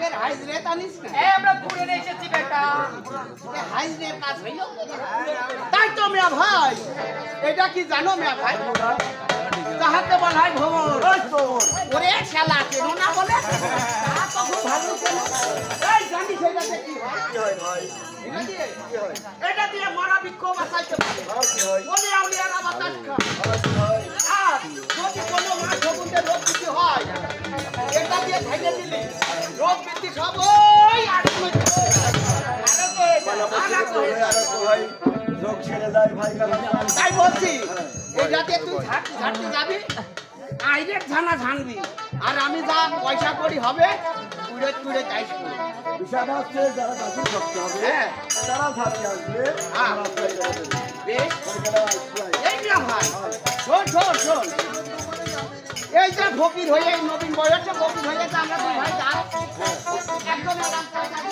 আগের হাইজরে টানিস না? আমরা ঘুরে নিয়ে এসেছি বেটা। হাইজরের কাজ হইল তাই তো মিয়া ভাই। এটা কি জানো মিয়া ভাই? তাহাকে বলা হয় ভ্রমণ ওরে খেলা কেন না বলে? এটা দিয়ে মরা বিক্ষোভ আসাইতে পারে। তাই বলছি এটাতে তুই ঝাড়তে ঝাড়তে যাবি আইরেক ঝানা ঝানবি। আর আমি যা পয়সা করি হবে কুড়ে কুড়ে। বেশ। এই না ভাই শোন শোন শোন। এই যে ফকির হয়ে এই নবীন বয়সে ফকির হয়ে আমরা দুই ভাই যাই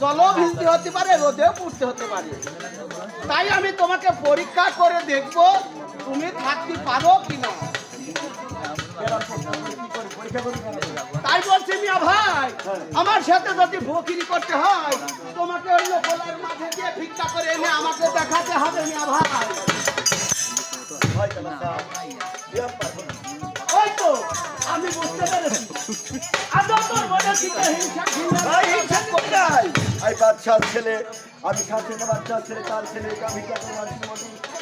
জলও ভিজতে হতে পারে রোদেও পুড়তে হতে পারে তাই আমি তোমাকে পরীক্ষা করে দেখব তুমি থাকতে পারো কি না তাই বলছি মিয়া ভাই আমার সাথে যদি ফকিরি করতে হয় তোমাকে অন্য গোলার মাঝে দিয়ে ভিক্ষা করে এনে আমাকে দেখাতে হবে মিয়া ভাই ওই তো আমি বুঝতে পেরেছি আদৌ তোর মনে হিংসা হিংসা করতে হয় বাচ্চার ছেলে আমি সাথে বাচ্চার ছেলে তার ছেলে আমি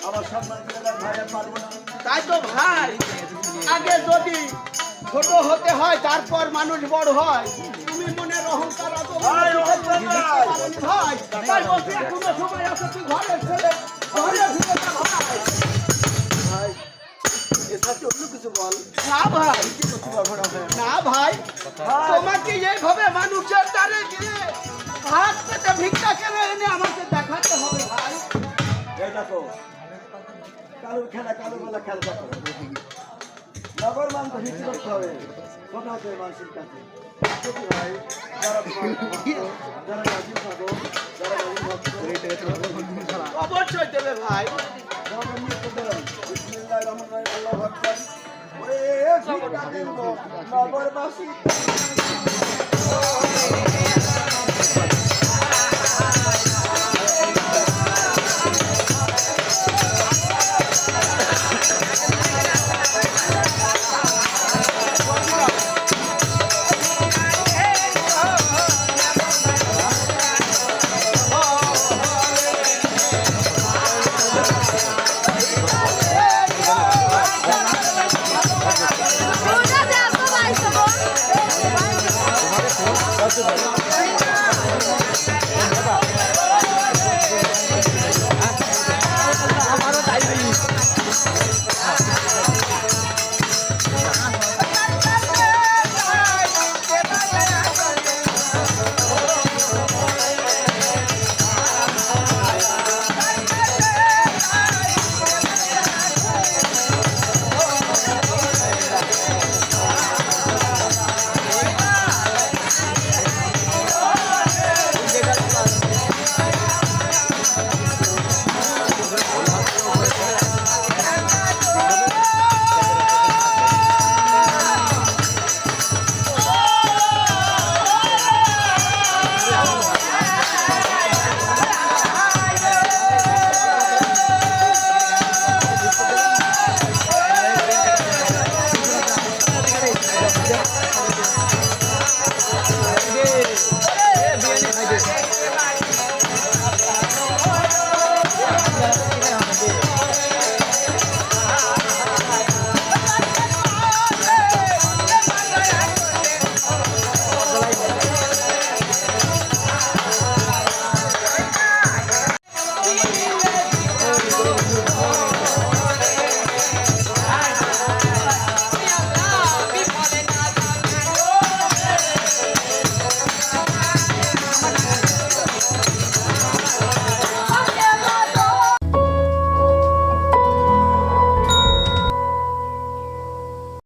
আমার সম্মান ভাই পারব না। তাই তো ভাই আগে যদি ছোট হতে হয় তারপর মানুষ বড় হয় তুমি মনের অহংকার ভাই, ভাই তাই বলছি এখনও সময় আছে তুই ঘরে ছেলে ঘরে ফিরে ভাই। ভাই এর সাথে অন্য কিছু বল। না ভাই। না তোমাকে এইভাবে মানুষের দ্বারে গিয়ে হাত পেতে ভিক্ষা কেন এনে আমাকে দেখাতে হবে ভাই। এই দেখো কালো খেলা কালো বেলা খেলা দেখো। নগর মান তো হিট করতে হবে। কথা হবে মানুষের কাছে। ভাই যারা যারা রাজীব থাকো যারা অবশ্যই দেবে ভাই। যারা এমনি করবেন বিসমিল্লাহির রহমানির রহিম আল্লাহু আকবার ওরে ভিক্ষা দেব নগরবাসী। 아,